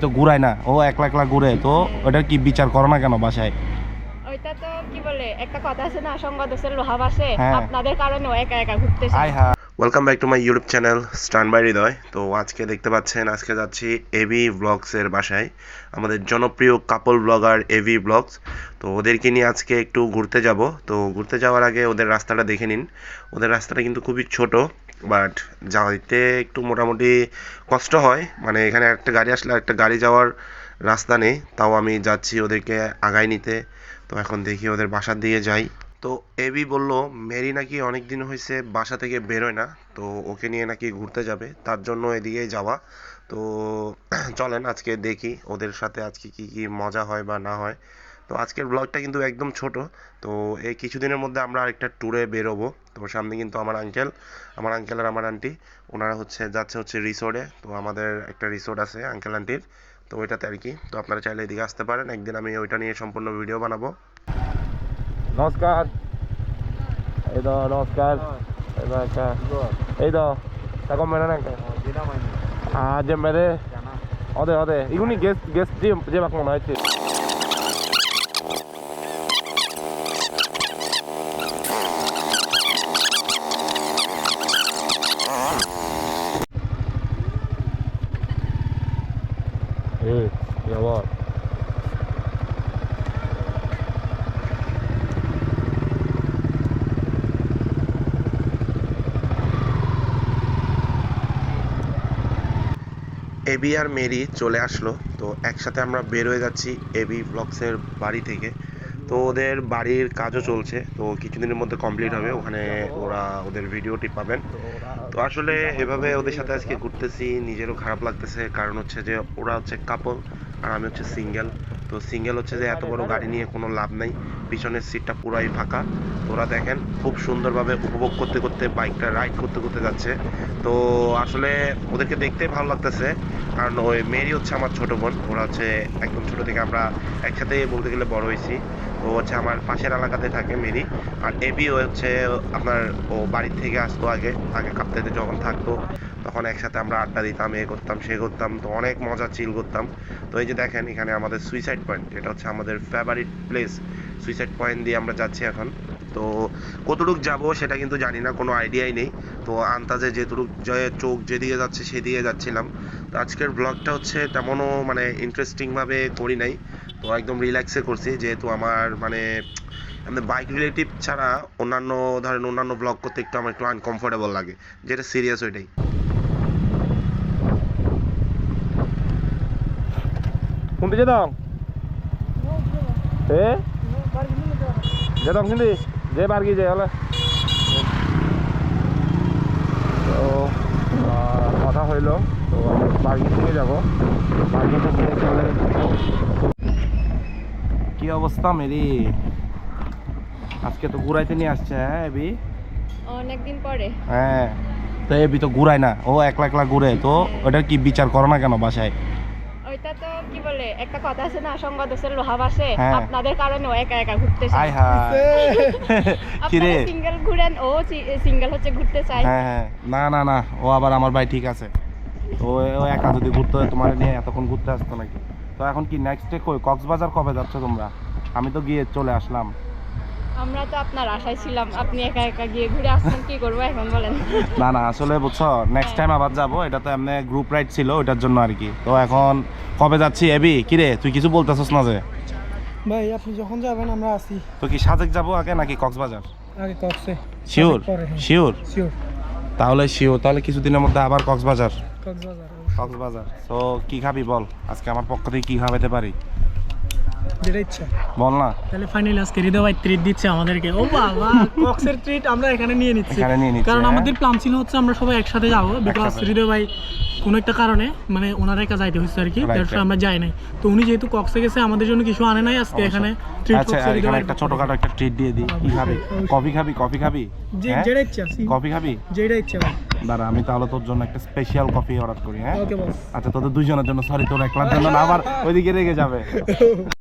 তো ঘুরায় না ও একলা একলা ঘুরে তো ওটার কি বিচার করো না কেন বাসায়? ওইটা তো কি বলে একটা কথা আছে না সঙ্গ দোষের লোহা বাসে হ্যাঁ। আপনাদের কারণে ও একা একা ঘুরতেছে। আয় হা। Welcome back to my YouTube channel stun by হৃদয় তো আজকে দেখতে পাচ্ছেন আজকে যাচ্ছি এবি ব্লগসের বাসায়। আমাদের জনপ্রিয় কাপল ব্লগার এবি ব্লগস তো ওদেরকে নিয়ে আজকে একটু ঘুরতে যাব। তো ঘুরতে যাওয়ার আগে ওদের রাস্তাটা দেখে নিন। ওদের রাস্তাটা কিন্তু খুবই ছোট। বাট যাইতে একটু মোটামুটি কষ্ট হয়। মানে এখানে একটা গাড়ি আসলে একটা গাড়ি যাওয়ার রাস্তা নেই। তাও আমি যাচ্ছি ওদেরকে আগায় নিতে। তো এখন দেখি ওদের বাসার দিকে যাই। তো এবি বলল, মেরি নাকি অনেক দিন হয়েছে বাসা থেকে বেরোয় না। তো ওকে নিয়ে নাকি ঘুরতে যাবে। তার জন্য এদিকেই যাওয়া। তো চলেন আজকে দেখি ওদের সাথে আজকে কি কি মজা হয় বা না হয়। তো আজকের ব্লগটা কিন্তু একদম ছোট। তো এই কিছুদিনের মধ্যে আমরা আরেকটা ট্যুরে বেরোবো। তো সামনে কিন্তু আমার আঙ্কেল আমার আঙ্কেল আর আমার আন্টি ওনারা হচ্ছে যাচ্ছে হচ্ছে রিসোর্টে তো আমাদের একটা রিসোর্ট আছে আঙ্কেল আন্টির তো ওইটাতে আর কি। তো আপনারা চাইলে এদিকে আসতে পারেন। একদিন আমি ওইটা নিয়ে সম্পূর্ণ ভিডিও বানাবো। নমস্কার। এই তো নমস্কার। এই তো এখন মেরে না আজ মেরে। অদে অদে। ইগুনি গেস্ট গেস্ট যে বাক মনে হয়েছে এবি আর মেরি চলে আসলো। তো একসাথে আমরা বের হয়ে যাচ্ছি এবি ব্লগসের বাড়ি থেকে। তো ওদের বাড়ির কাজও চলছে। তো কিছুদিনের মধ্যে কমপ্লিট হবে। ওখানে ওরা ওদের ভিডিওটি পাবেন। তো আসলে এভাবে ওদের সাথে আজকে ঘুরতেছি। নিজেরও খারাপ লাগতেছে। কারণ হচ্ছে যে ওরা হচ্ছে কাপল আর আমি হচ্ছে সিঙ্গেল তো সিঙ্গেল হচ্ছে যে এত বড় গাড়ি নিয়ে কোনো লাভ নাই। পিছনের সিটটা পুরাই ফাঁকা। তো ওরা দেখেন, খুব সুন্দরভাবে উপভোগ করতে করতে বাইকটা রাইড করতে করতে যাচ্ছে। তো আসলে ওদেরকে দেখতে ভালো লাগতেছে। কারণ ওই মেরি হচ্ছে আমার ছোট বোন। ওরা হচ্ছে একদম ছোট থেকে আমরা একসাথে বলতে গেলে বড় হয়েছি। ও হচ্ছে আমার পাশের এলাকাতে থাকে মেরি। আর এবি হচ্ছে আপনার ও বাড়ির থেকে আসতো আগে। আগে কাপ্তাইতে যখন থাকতো তখন একসাথে আমরা আড্ডা দিতাম, এ করতাম, সে করতাম, তো অনেক মজা চিল করতাম। তো এই যে দেখেন, এখানে আমাদের সুইসাইড পয়েন্ট এটা হচ্ছে আমাদের ফেভারিট প্লেস সুইসাইড পয়েন্ট দিয়ে আমরা যাচ্ছি এখন। তো কতটুক যাব সেটা কিন্তু জানি না, কোনো আইডিয়াই নেই। তো আন্তাজে যেটুক যে চোখ যেদিকে যাচ্ছে সেদিকে যাচ্ছিলাম। তো আজকের ব্লগটা হচ্ছে তেমনও মানে ইন্টারেস্টিংভাবে করি নাই। তো একদম রিল্যাক্সে করছি, যেহেতু আমার মানে আমাদের বাইক রিলেটিভ ছাড়া অন্যান্য, ধরেন অন্যান্য ব্লগ করতে একটু আমার একটু আনকমফোর্টেবল লাগে, যেটা সিরিয়াস ওইটাই। খুন্তি যেতাম এ যেতাম খুন্তি যে পার্কি যে হলে কথা হইল তো আমি পার্কিং থেকে যাব কি অবস্থা মেরি আজকে তো ঘুরাইতে নিয়ে আসছে হ্যাঁ এবি অনেকদিন পরে হ্যাঁ তো এবি তো ঘুরায় না ও একলা একলা ঘুরে তো ওটার কি বিচার করো না কেন বাসায় ওইটা তো কি বলে একটা কথা আছে না সঙ্গ দোষের লোহা বাসে হ্যাঁ। আপনাদের কারণে ও একা একা ঘুরতেছে আয় হায়। সিঙ্গেল ঘুরেন ও সিঙ্গেল হচ্ছে ঘুরতে চাই হ্যাঁ হ্যাঁ। না না না ও আবার আমার ভাই ঠিক আছে। ও- ও একা যদি ঘুরতে হয় তোমার নিয়ে এতক্ষণ ঘুরতে আসতো নাকি? তো এখন কি নেক্সট ডে কই? কক্সবাজার কবে যাচ্ছ তোমরা? আমি তো গিয়ে চলে আসলাম। আমরা তো আপনার আশায় ছিলাম আপনি একা একা গিয়ে ঘুরে আসছেন কি করব এখন বলেন? না না আসলে বুঝছ নেক্সট টাইম আবার যাব এটা তো এমনি গ্রুপ রাইড ছিল ওটার জন্য আর কি। তো এখন কবে যাচ্ছি? এবি কিরে তুই কিছু বলতেছস না যে? ভাই আপনি যখন যাবেন আমরা আসি। তো কি সাজেক যাব আগে নাকি কক্সবাজার? আগে কক্সে। শিওর। শিওর শিওর তাহলে শিওর তাহলে কিছুদিনের মধ্যে আবার কক্সবাজার। কক্সবাজার কক্সবাজার। তো কি খাবি বল? আজকে আমার পক্ষ থেকে কি খাওয়াতে পারি? যেটা ইচ্ছা। বল না। তাহলে ফাইনালি আজকে হৃদয় ভাই ট্রিট দিচ্ছে আমাদেরকে। ও বাবা কক্সের ট্রিট আমরা এখানে নিয়ে নিচ্ছি। এখানে নিয়ে নিচ্ছি, কারণ হ্যাঁ। আমাদের প্ল্যান ছিল হচ্ছে আমরা সবাই একসাথে যাব বিকজ হৃদয় ভাই কোনো একটা কারণে মানে ওনার একা যাইতে হচ্ছে আর কি Right, আমরা যাই নাই। তো উনি যেহেতু কক্সে গেছে আমাদের জন্য কিছু আনে নাই আজকে এখানে ট্রিট আচ্ছা এখানে একটা ছোটখাটো একটা ট্রিট দিয়ে দিই। কি খাবি? কফি খাবি? কফি খাবি? হ্যাঁ? যেটা ইচ্ছা কফি খাবি? যেটা ইচ্ছা ভাই। দাঁড়া আমি তাহলে তোর জন্য একটা স্পেশাল কফি অর্ডার করি হ্যাঁ? আচ্ছা তোদের দুইজনের জন্য সরি তোর একলার জন্য আবার ওইদিকে রেগে যাবে।